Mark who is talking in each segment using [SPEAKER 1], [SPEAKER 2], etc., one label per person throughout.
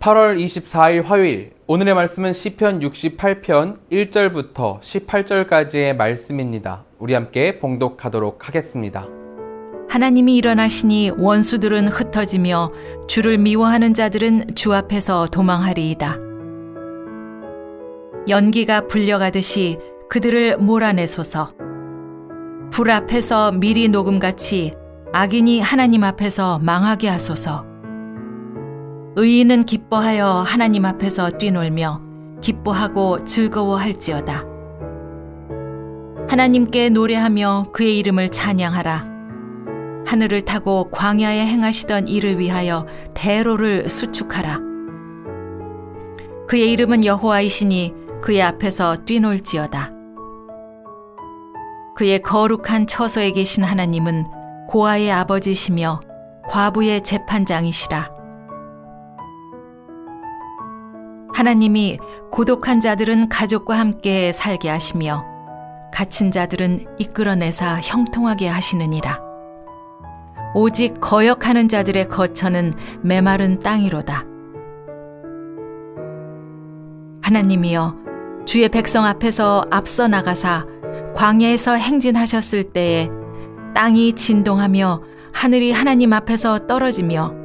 [SPEAKER 1] 8월 24일 화요일 오늘의 말씀은 시편 68편 1절부터 18절까지의 말씀입니다. 우리 함께 봉독하도록 하겠습니다.
[SPEAKER 2] 하나님이 일어나시니 원수들은 흩어지며 주를 미워하는 자들은 주 앞에서 도망하리이다. 연기가 불려가듯이 그들을 몰아내소서. 불 앞에서 미리 녹음같이 악인이 하나님 앞에서 망하게 하소서. 의인은 기뻐하여 하나님 앞에서 뛰놀며 기뻐하고 즐거워할지어다. 하나님께 노래하며 그의 이름을 찬양하라. 하늘을 타고 광야에 행하시던 이를 위하여 대로를 수축하라. 그의 이름은 여호와이시니 그의 앞에서 뛰놀지어다. 그의 거룩한 처소에 계신 하나님은 고아의 아버지시며 과부의 재판장이시라. 하나님이 고독한 자들은 가족과 함께 살게 하시며 갇힌 자들은 이끌어내사 형통하게 하시느니라. 오직 거역하는 자들의 거처는 메마른 땅이로다. 하나님이여 주의 백성 앞에서 앞서 나가사 광야에서 행진하셨을 때에 땅이 진동하며 하늘이 하나님 앞에서 떨어지며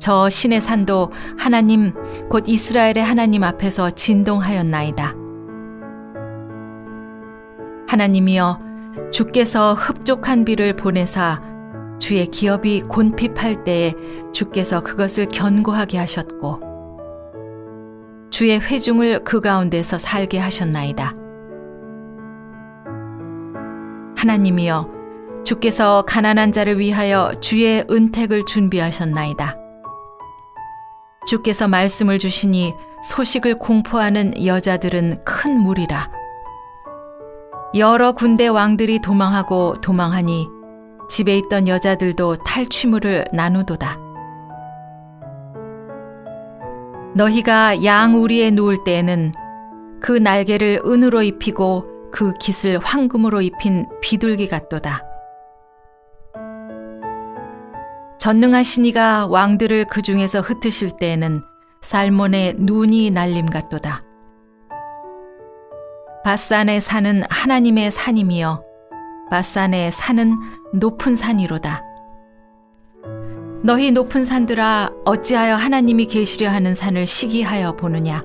[SPEAKER 2] 저 신의 산도 하나님 곧 이스라엘의 하나님 앞에서 진동하였나이다. 하나님이여 주께서 흡족한 비를 보내사 주의 기업이 곤핍할 때에 주께서 그것을 견고하게 하셨고 주의 회중을 그 가운데서 살게 하셨나이다. 하나님이여 주께서 가난한 자를 위하여 주의 은택을 준비하셨나이다. 주께서 말씀을 주시니 소식을 공포하는 여자들은 큰 무리라. 여러 군대 왕들이 도망하고 도망하니 집에 있던 여자들도 탈취물을 나누도다. 너희가 양 우리에 누울 때에는 그 날개를 은으로 입히고 그 깃을 황금으로 입힌 비둘기 같도다. 전능하신 이가 왕들을 그 중에서 흩으실 때에는 살몬의 눈이 날림 같도다. 바산의 산은 하나님의 산이며 바산의 산은 높은 산이로다. 너희 높은 산들아 어찌하여 하나님이 계시려 하는 산을 시기하여 보느냐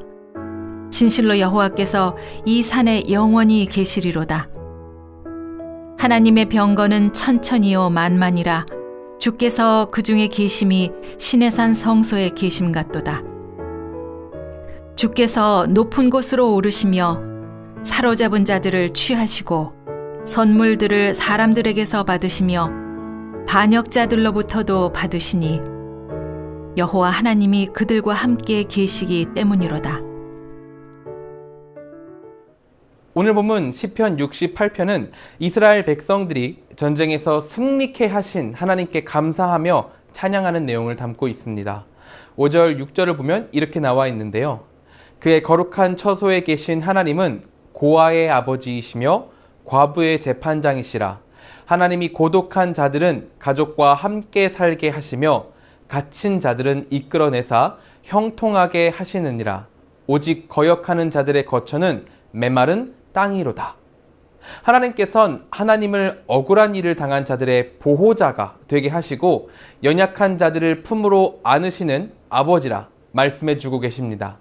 [SPEAKER 2] 진실로 여호와께서 이 산에 영원히 계시리로다. 하나님의 병거는 천천히요 만만이라 주께서 그 중에 계심이 신의 산 성소에 계심 같도다. 주께서 높은 곳으로 오르시며 사로잡은 자들을 취하시고 선물들을 사람들에게서 받으시며 반역자들로부터도 받으시니 여호와 하나님이 그들과 함께 계시기 때문이로다.
[SPEAKER 1] 오늘 본문 시편 68편은 이스라엘 백성들이 전쟁에서 승리케 하신 하나님께 감사하며 찬양하는 내용을 담고 있습니다. 5절, 6절을 보면 이렇게 나와 있는데요. 그의 거룩한 처소에 계신 하나님은 고아의 아버지이시며 과부의 재판장이시라. 하나님이 고독한 자들은 가족과 함께 살게 하시며 갇힌 자들은 이끌어내사 형통하게 하시느니라. 오직 거역하는 자들의 거처는 메마른 땅이로다. 하나님께선 하나님을 억울한 일을 당한 자들의 보호자가 되게 하시고 연약한 자들을 품으로 안으시는 아버지라 말씀해 주고 계십니다.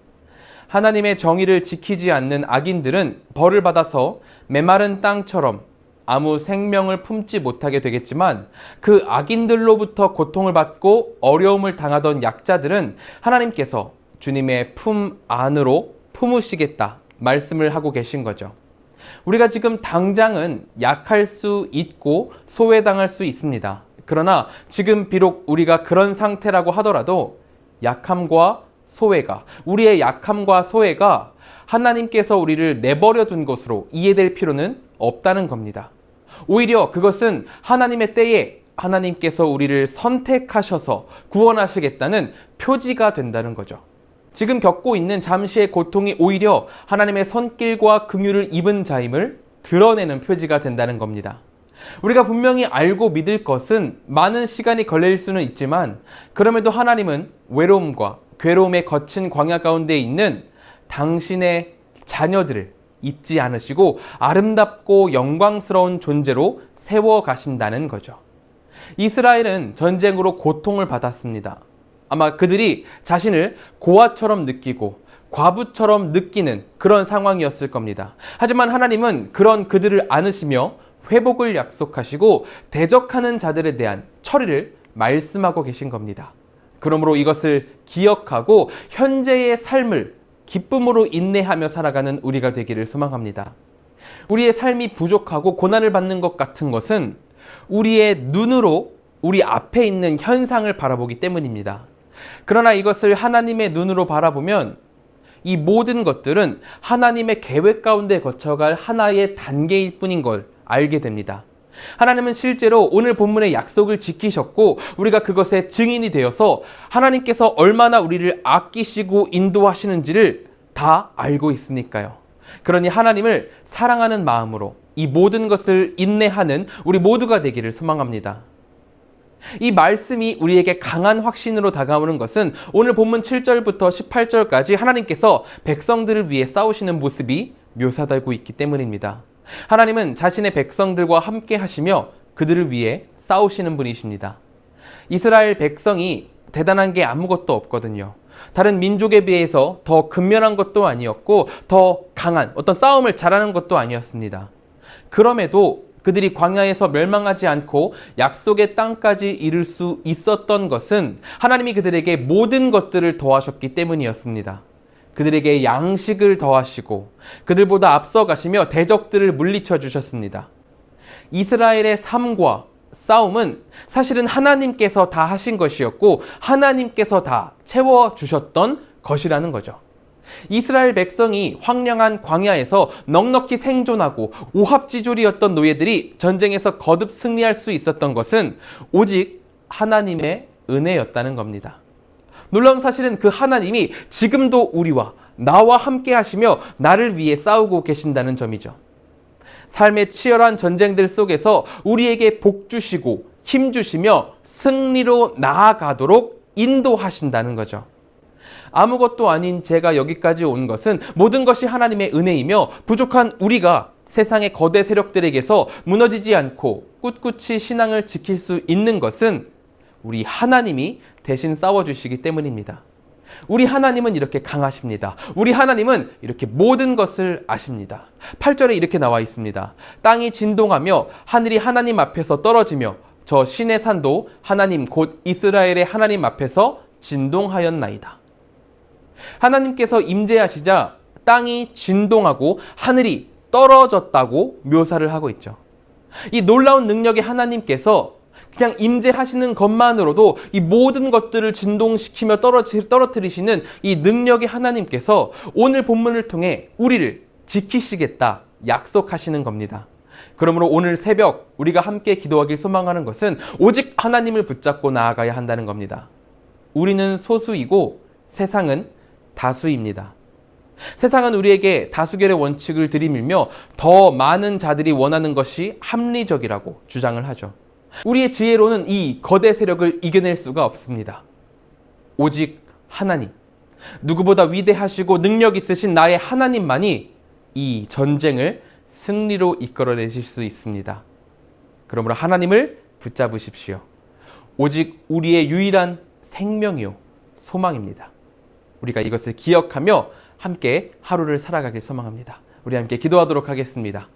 [SPEAKER 1] 하나님의 정의를 지키지 않는 악인들은 벌을 받아서 메마른 땅처럼 아무 생명을 품지 못하게 되겠지만 그 악인들로부터 고통을 받고 어려움을 당하던 약자들은 하나님께서 주님의 품 안으로 품으시겠다 말씀을 하고 계신 거죠. 우리가 지금 당장은 약할 수 있고 소외당할 수 있습니다. 그러나 지금 비록 우리가 그런 상태라고 하더라도 약함과 소외가, 우리의 약함과 소외가 하나님께서 우리를 내버려 둔 것으로 이해될 필요는 없다는 겁니다. 오히려 그것은 하나님의 때에 하나님께서 우리를 선택하셔서 구원하시겠다는 표지가 된다는 거죠. 지금 겪고 있는 잠시의 고통이 오히려 하나님의 손길과 긍휼을 입은 자임을 드러내는 표지가 된다는 겁니다. 우리가 분명히 알고 믿을 것은 많은 시간이 걸릴 수는 있지만 그럼에도 하나님은 외로움과 괴로움의 거친 광야 가운데 있는 당신의 자녀들을 잊지 않으시고 아름답고 영광스러운 존재로 세워 가신다는 거죠. 이스라엘은 전쟁으로 고통을 받았습니다. 아마 그들이 자신을 고아처럼 느끼고 과부처럼 느끼는 그런 상황이었을 겁니다. 하지만 하나님은 그런 그들을 안으시며 회복을 약속하시고 대적하는 자들에 대한 처리를 말씀하고 계신 겁니다. 그러므로 이것을 기억하고 현재의 삶을 기쁨으로 인내하며 살아가는 우리가 되기를 소망합니다. 우리의 삶이 부족하고 고난을 받는 것 같은 것은 우리의 눈으로 우리 앞에 있는 현상을 바라보기 때문입니다. 그러나 이것을 하나님의 눈으로 바라보면 이 모든 것들은 하나님의 계획 가운데 거쳐갈 하나의 단계일 뿐인 걸 알게 됩니다. 하나님은 실제로 오늘 본문의 약속을 지키셨고 우리가 그것의 증인이 되어서 하나님께서 얼마나 우리를 아끼시고 인도하시는지를 다 알고 있으니까요. 그러니 하나님을 사랑하는 마음으로 이 모든 것을 인내하는 우리 모두가 되기를 소망합니다. 이 말씀이 우리에게 강한 확신으로 다가오는 것은 오늘 본문 7절부터 18절까지 하나님께서 백성들을 위해 싸우시는 모습이 묘사되고 있기 때문입니다. 하나님은 자신의 백성들과 함께 하시며 그들을 위해 싸우시는 분이십니다. 이스라엘 백성이 대단한 게 아무것도 없거든요. 다른 민족에 비해서 더 근면한 것도 아니었고 더 강한 어떤 싸움을 잘하는 것도 아니었습니다. 그럼에도 그들이 광야에서 멸망하지 않고 약속의 땅까지 이를 수 있었던 것은 하나님이 그들에게 모든 것들을 더하셨기 때문이었습니다. 그들에게 양식을 더하시고 그들보다 앞서 가시며 대적들을 물리쳐 주셨습니다. 이스라엘의 삶과 싸움은 사실은 하나님께서 다 하신 것이었고 하나님께서 다 채워 주셨던 것이라는 거죠. 이스라엘 백성이 황량한 광야에서 넉넉히 생존하고 오합지졸이었던 노예들이 전쟁에서 거듭 승리할 수 있었던 것은 오직 하나님의 은혜였다는 겁니다. 놀라운 사실은 그 하나님이 지금도 우리와 나와 함께 하시며 나를 위해 싸우고 계신다는 점이죠. 삶의 치열한 전쟁들 속에서 우리에게 복 주시고 힘 주시며 승리로 나아가도록 인도하신다는 거죠. 아무것도 아닌 제가 여기까지 온 것은 모든 것이 하나님의 은혜이며 부족한 우리가 세상의 거대 세력들에게서 무너지지 않고 꿋꿋이 신앙을 지킬 수 있는 것은 우리 하나님이 대신 싸워주시기 때문입니다. 우리 하나님은 이렇게 강하십니다. 우리 하나님은 이렇게 모든 것을 아십니다. 8절에 이렇게 나와 있습니다. 땅이 진동하며 하늘이 하나님 앞에서 떨어지며 저 신의 산도 하나님 곧 이스라엘의 하나님 앞에서 진동하였나이다. 하나님께서 임재하시자 땅이 진동하고 하늘이 떨어졌다고 묘사를 하고 있죠. 이 놀라운 능력의 하나님께서 그냥 임재하시는 것만으로도 이 모든 것들을 진동시키며 떨어뜨리시는 이 능력의 하나님께서 오늘 본문을 통해 우리를 지키시겠다 약속하시는 겁니다. 그러므로 오늘 새벽 우리가 함께 기도하길 소망하는 것은 오직 하나님을 붙잡고 나아가야 한다는 겁니다. 우리는 소수이고 세상은 다수입니다. 세상은 우리에게 다수결의 원칙을 들이밀며 더 많은 자들이 원하는 것이 합리적이라고 주장을 하죠. 우리의 지혜로는 이 거대 세력을 이겨낼 수가 없습니다. 오직 하나님, 누구보다 위대하시고 능력 있으신 나의 하나님만이 이 전쟁을 승리로 이끌어내실 수 있습니다. 그러므로 하나님을 붙잡으십시오. 오직 우리의 유일한 생명이요, 소망입니다. 우리가 이것을 기억하며 함께 하루를 살아가길 소망합니다. 우리 함께 기도하도록 하겠습니다.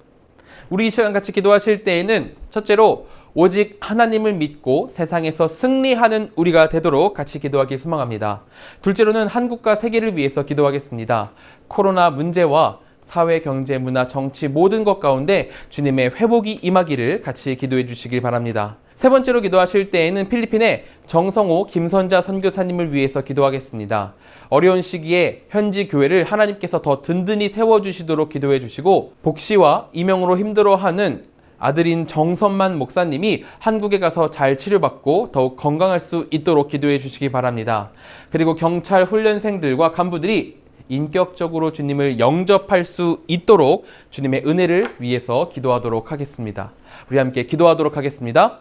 [SPEAKER 1] 우리 이 시간 같이 기도하실 때에는 첫째로 오직 하나님을 믿고 세상에서 승리하는 우리가 되도록 같이 기도하길 소망합니다. 둘째로는 한국과 세계를 위해서 기도하겠습니다. 코로나 문제와 사회, 경제, 문화, 정치 모든 것 가운데 주님의 회복이 임하기를 같이 기도해 주시길 바랍니다. 세 번째로 기도하실 때에는 필리핀의 정성호 김선자 선교사님을 위해서 기도하겠습니다. 어려운 시기에 현지 교회를 하나님께서 더 든든히 세워주시도록 기도해 주시고 복시와 이명으로 힘들어하는 아들인 정선만 목사님이 한국에 가서 잘 치료받고 더욱 건강할 수 있도록 기도해 주시기 바랍니다. 그리고 경찰 훈련생들과 간부들이 인격적으로 주님을 영접할 수 있도록 주님의 은혜를 위해서 기도하도록 하겠습니다. 우리 함께 기도하도록 하겠습니다.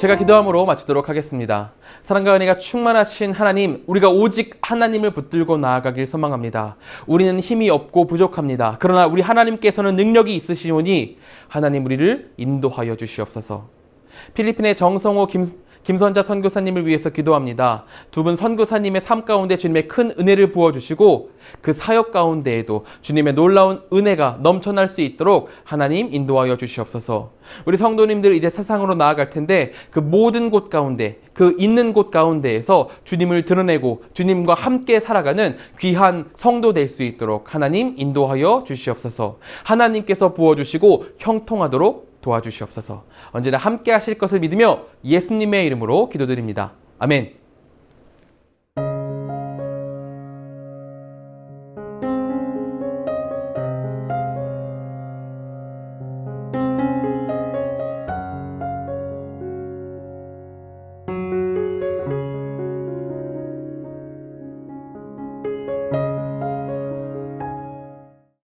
[SPEAKER 1] 제가 기도함으로 마치도록 하겠습니다. 사랑과 은혜가 충만하신 하나님, 우리가 오직 하나님을 붙들고 나아가길 소망합니다. 우리는 힘이 없고 부족합니다. 그러나 우리 하나님께서는 능력이 있으시오니 하나님 우리를 인도하여 주시옵소서. 필리핀의 정성호 김, 김선자 선교사님을 위해서 기도합니다. 두 분 선교사님의 삶 가운데 주님의 큰 은혜를 부어주시고 그 사역 가운데에도 주님의 놀라운 은혜가 넘쳐날 수 있도록 하나님 인도하여 주시옵소서. 우리 성도님들 이제 세상으로 나아갈 텐데 그 모든 곳 가운데 그 있는 곳 가운데에서 주님을 드러내고 주님과 함께 살아가는 귀한 성도 될 수 있도록 하나님 인도하여 주시옵소서. 하나님께서 부어주시고 형통하도록 도와주시옵소서. 언제나 함께 하실 것을 믿으며 예수님의 이름으로 기도드립니다. 아멘.